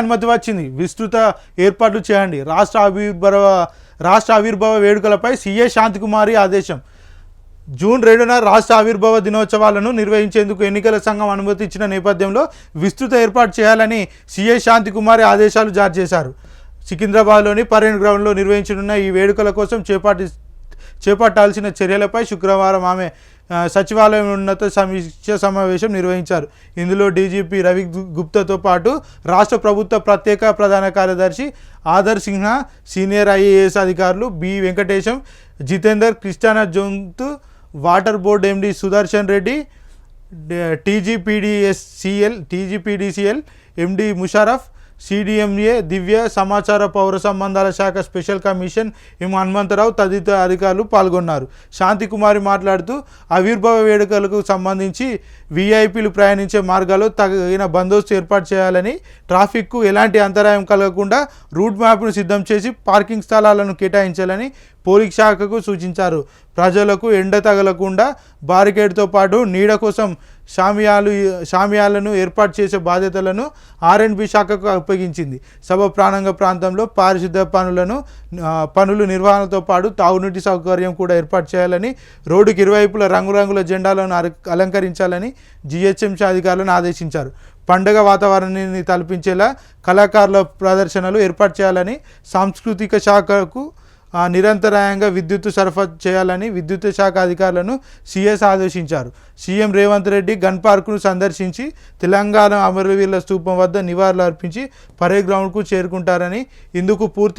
అనుమతి వచ్చింది. విస్తృత ఏర్పాట్లు చేయండి. రాష్ట్ర ఆవిర్భావ రాష్ట్ర ఆవిర్భావ వేడుకలపై సీఏ శాంతికుమారి ఆదేశం. జూన్ రెండున రాష్ట్ర ఆవిర్భావ దినోత్సవాలను నిర్వహించేందుకు ఎన్నికల సంఘం అనుమతి ఇచ్చిన నేపథ్యంలో విస్తృత ఏర్పాటు చేయాలని సీఏ శాంతికుమారి ఆదేశాలు జారీ చేశారు. సికింద్రాబాద్లోని పరేడ్ గ్రౌండ్లో నిర్వహించనున్న ఈ వేడుకల కోసం చేపట్టి చేపట్టాల్సిన చర్యలపై శుక్రవారం ఆమె సచివాలయం ఉన్నత సమీక్ష సమావేశం నిర్వహించారు. ఇందులో డీజీపీ రవి గుప్తతో గుప్తాతో పాటు రాష్ట్ర ప్రభుత్వ ప్రత్యేక ప్రధాన కార్యదర్శి ఆదర్ సిన్హా సీనియర్ ఐఏఎస్ అధికారులు బి వెంకటేశం జితేందర్ క్రిస్టానా జొంతు water board MD Sudarshan Reddy TGPDSCL TGPDCL MD Musharraf CDMA Divya సమాచార పౌర సంబంధాల శాఖ స్పెషల్ కమిషన్ ఎం హనుమంతరావు తదితర అధికారులు పాల్గొన్నారు. శాంతికుమారి మాట్లాడుతూ ఆవిర్భావ వేడుకలకు సంబంధించి వీఐపీలు ప్రయాణించే మార్గాల్లో తగిన బందోబస్తు ఏర్పాటు చేయాలని ట్రాఫిక్కు ఎలాంటి అంతరాయం కలగకుండా రూట్ మ్యాప్ను సిద్ధం చేసి పార్కింగ్ స్థలాలను కేటాయించాలని పోలీస్ శాఖకు సూచించారు. ప్రజలకు ఎండ తగలకుండా బారికేడ్తో పాటు నీడ కోసం షామియాలు షామియాలను ఏర్పాటు చేసే బాధ్యతలను ఆర్ఎండ్బి శాఖకు అప్పగించింది. సభ ప్రాణంగ ప్రాంతంలో పారిశుద్ధ పనులను పనులు నిర్వహణతో పాటు తాగునీటి సౌకర్యం కూడా ఏర్పాటు చేయాలని రోడ్డుకి ఇరువైపుల రంగురంగుల జెండాలను అలంకరించాలని జిహెచ్ఎంసీ అధికారులను ఆదేశించారు. పండగ వాతావరణాన్ని తలపించేలా కళాకారుల ప్రదర్శనలు ఏర్పాటు చేయాలని సాంస్కృతిక శాఖకు నిరంతరాయంగా విద్యుత్ సరఫరా చేయాలని విద్యుత్ శాఖ అధికారులను సీఎస్ ఆదేశించారు. సీఎం రేవంత్ రెడ్డి గన్ పార్కును సందర్శించి తెలంగాణ అమరవీరుల స్తూపం వద్ద నివాళులు అర్పించి పరేడ్ గ్రౌండ్కు చేరుకుంటారని ఇందుకు పూర్తి